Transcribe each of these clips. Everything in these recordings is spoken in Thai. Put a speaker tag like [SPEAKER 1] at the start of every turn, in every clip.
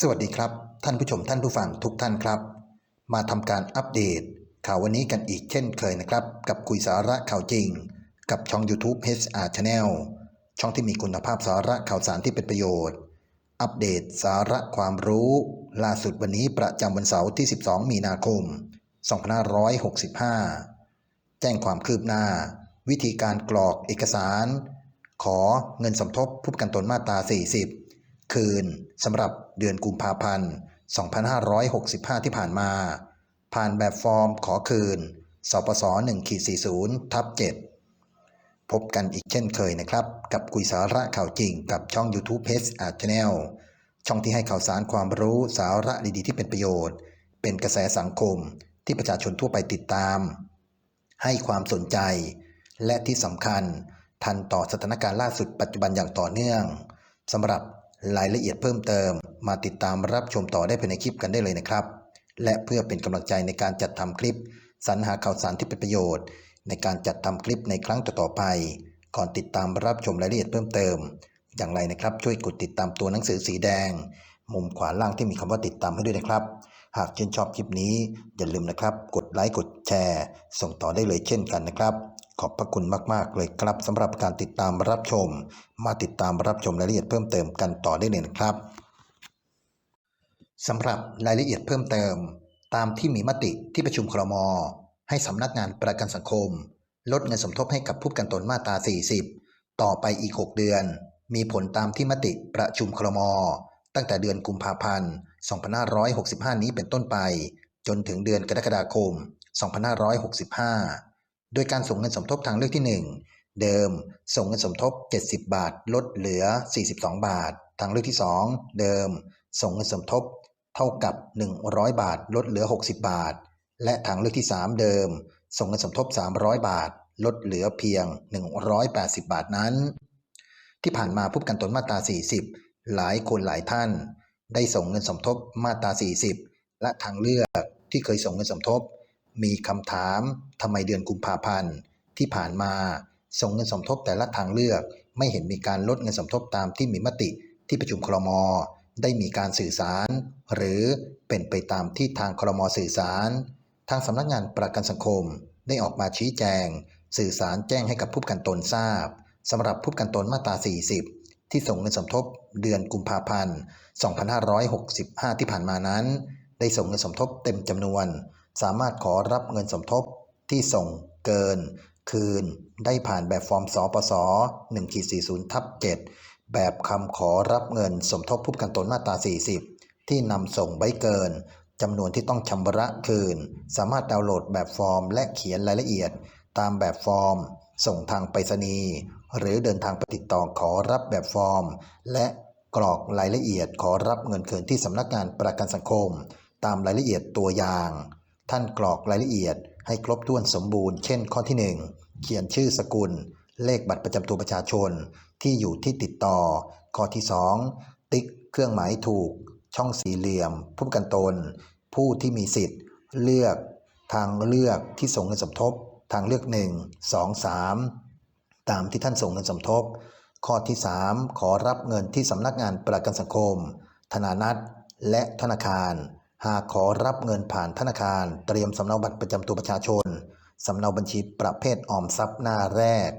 [SPEAKER 1] สวัสดีครับ ท่านผู้ชมท่านผู้ฟังทุกท่านครับ มาทำการอัปเดต ข่าววันนี้กันอีกเช่นเคยนะครับ กับคุยสาระข่าวจริง กับช่อง YouTube HR Channel ช่องที่มีคุณภาพสาระข่าวสารที่เป็นประโยชน์ อัปเดตสาระความรู้ ล่าสุดวันนี้ประจำวันเสาร์ที่ 12 มีนาคม 2565 แจ้งความคืบหน้า วิธีการกรอกเอกสาร ขอเงินสมทบผู้ประกันตนมาตรา 40 คืนสำหรับ เดือนกุมภาพันธ์ 2565 ที่ผ่านมา ผ่านแบบฟอร์มขอคืน สปส1ขีด40ทับ7พบกันอีกเช่นเคยนะครับ กับคุยสาระข่าวจริงกับช่อง YouTube p a g e Art Channel ช่องที่ให้ข่าวสารความรู้สาระดีๆที่เป็นประโยชน์ เป็นกระแสสังคมที่ประชาชนทั่วไปติดตาม ให้ความสนใจ และที่สำคัญทันต่อสถานการณ์ล่าสุดปัจจุบันอย่างต่อเนื่องสำหรับ รายละเอียดเพิ่มเติม มาติดตามรับชมต่อได้ภายในคลิปกันได้เลยนะครับ และเพื่อเป็นกำลังใจในการจัดทำคลิป สรรหาข่าวสารที่เป็นประโยชน์ ในการจัดทำคลิปในครั้งต่อๆไป ก่อนติดตามรับชมรายละเอียดเพิ่มเติม อย่างไรนะครับ ช่วยกดติดตามตัวหนังสือสีแดง มุมขวาล่างที่มีคำว่าติดตามให้ด้วยนะครับ หากชื่นชอบคลิปนี้อย่าลืมนะครับ กดไลค์กดแชร์ ส่งต่อได้เลยเช่นกันนะครับ ขอบพระคุณมาก ๆ เลยครับสำหรับการติดตามรับชม มาติดตามรับชมรายละเอียดเพิ่มเติมกันต่อได้เลยนะครับสำหรับรายละเอียดเพิ่มเติม ตามที่มีมติที่ประชุมครม ให้สำนักงานประกันสังคม ลดเงินสมทบให้กับผู้ประกันตนมาตรา 40 ต่อไปอีก 6 เดือน มีผลตามที่มติประชุมครม ตั้งแต่เดือนกุมภาพันธ์ 2565 นี้เป็นต้นไป จนถึงเดือนกรกฎาคม 2565 โดยการส่งเงินสมทบทางเลือกที่ 1 เดิม ส่งเงินสมทบ 70 บาท ลดเหลือ 42 บาท ทางเลือกที่ 2 เดิม ส่งเงินสมทบ เท่ากับ 100 บาท ลดเหลือ 60 บาท และทางเลือกที่ 3 เดิม ส่งเงินสมทบ 300 บาท ลดเหลือเพียง 180 บาทนั้น ที่ผ่านมาผู้ประกันตนมาตรา 40 หลายคนหลายท่าน ได้ส่งเงินสมทบมาตรา 40 และทางเลือกที่เคยส่งเงินสมทบ มีคำถามทำไมเดือนกุมภาพันธ์ ที่ผ่านมา ส่งเงินสมทบแต่ละทางเลือก ไม่เห็นมีการลดเงินสมทบตามที่มีมติที่ประชุมครม ได้มีการสื่อสาร หรือเป็นไปตามที่ทางครมสื่อสาร ทางสำนักงานประกันสังคมได้ออกมาชี้แจง สื่อสารแจ้งให้กับผู้ประกันตนทราบสำหรับผู้ประกันตนมาตรา 40 ที่ส่งเงินสมทบเดือนกุมภาพันธ์ 2565 ที่ผ่านมานั้น ได้ส่งเงินสมทบเต็มจำนวน สามารถขอรับเงินสมทบที่ส่งเกิน คืน ได้ผ่านแบบฟอร์มสปส140ทับ7แบบคำขอรับเงินสมทบผู้ประกันตนมาตรา 40 ที่นำส่งใบเกินจำนวนที่ต้องชำระคืน สามารถดาวน์โหลดแบบฟอร์ม และเขียนรายละเอียด ตามแบบฟอร์ม ส่งทางไปรษณีย์หรือเดินทางไปติดต่อขอรับแบบฟอร์ม และกรอกรายละเอียดขอรับเงินคืนที่สำนักงานประกันสังคม ตามรายละเอียดตัวอย่าง ท่านกรอกรายละเอียด ให้ครบถ้วนสมบูรณ์ เช่น ข้อที่ 1 เขียนชื่อสกุล เลขบัตรประจำตัวประชาชน ที่อยู่ที่ติดต่อ ข้อที่ 2 ติ๊กเครื่องหมายถูก ช่องสี่เหลี่ยม ผู้ประกันตน ผู้ที่มีสิทธิ์ เลือกทางเลือกที่ส่งเงินสมทบ ทางเลือก 1 2 3 ตามที่ท่านส่งเงินสมทบ ข้อที่ 3 ขอรับเงินที่สำนักงานประกันสังคม ธนานัตและธนาคาร หากขอรับเงินผ่านธนาคาร เตรียมสำเนาบัตรประจำตัวประชาชน สำเนาบัญชีประเภทออมทรัพย์หน้าแรก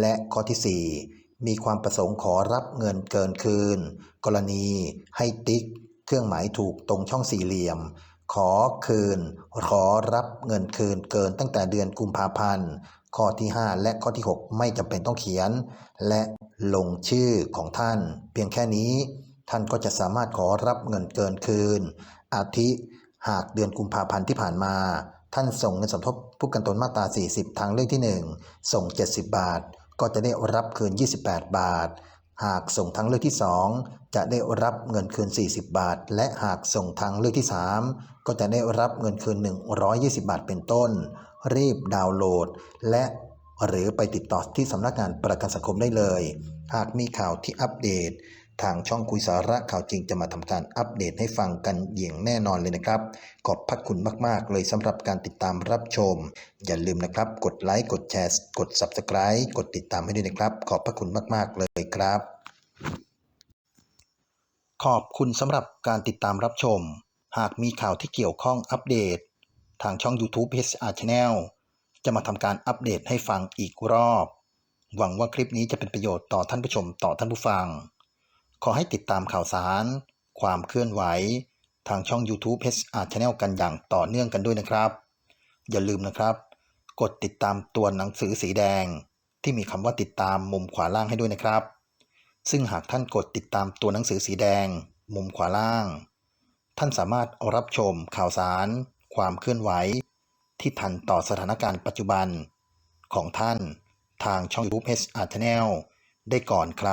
[SPEAKER 1] และข้อที่ 4 มีความประสงค์ขอรับเงินเกินคืน กรณีให้ติ๊ก เครื่องหมายถูกตรงช่องสี่เหลี่ยม ขอคืน ขอรับเงินคืนเกินตั้งแต่เดือนกุมภาพันธ์ ข้อที่ 5 และข้อที่ 6 ไม่จำเป็นต้องเขียน และลงชื่อของท่าน เพียงแค่นี้ท่านก็จะสามารถขอรับเงินเกินคืน อาทิ หากเดือนกุมภาพันธ์ที่ผ่านมา ท่านส่งเงินสมทบผู้กันตนมาตรา 40 ทางเลือกที่ 1 ส่ง 70 บาท ก็จะได้รับคืน 28 บาท หากส่งทางเลือกที่ 2 จะได้รับเงินคืน 40 บาท และหากส่งทางเลือกที่ 3 ก็จะได้รับเงินคืน 120 บาทเป็นต้น รีบดาวน์โหลด และหรือไปติดต่อที่สำนักงานประกันสังคมได้เลย หากมีข่าวที่อัปเดต ทางช่องคุยสาระข่าวจริงจะมาทำการอัปเดตให้ฟังกันอย่างแน่นอนเลยนะครับ ขอบพระคุณมาก ๆ เลยสำหรับการติดตามรับชม อย่าลืมนะครับ กดไลค์กดแชร์ กด Subscribe กดติดตามให้ด้วยนะครับ ขอบพระคุณมาก ๆ เลยครับ ขอบคุณสำหรับการติดตามรับชม หากมีข่าวที่เกี่ยวข้องอัปเดต ทางช่อง YouTube HR Channel จะมาทำการอัปเดตให้ฟังอีกรอบ หวังว่าคลิปนี้จะเป็นประโยชน์ต่อท่านผู้ชมต่อท่านผู้ฟัง ขอให้ติดตามข่าวสาร ความเคลื่อนไหว ทางช่อง YouTube HR Channel กันอย่างต่อเนื่องกันด้วยนะครับ อย่าลืมนะครับ กดติดตามตัวหนังสือสีแดง ที่มีคำว่าติดตามมุมขวาล่างให้ด้วยนะครับ ซึ่งหากท่านกดติดตามตัวหนังสือสีแดง มุมขวาล่าง ท่านสามารถรับชมข่าวสาร ความเคลื่อนไหว ที่ทันต่อสถานการณ์ปัจจุบัน ของท่านทางช่อง YouTube HR Channel ได้ก่อนใคร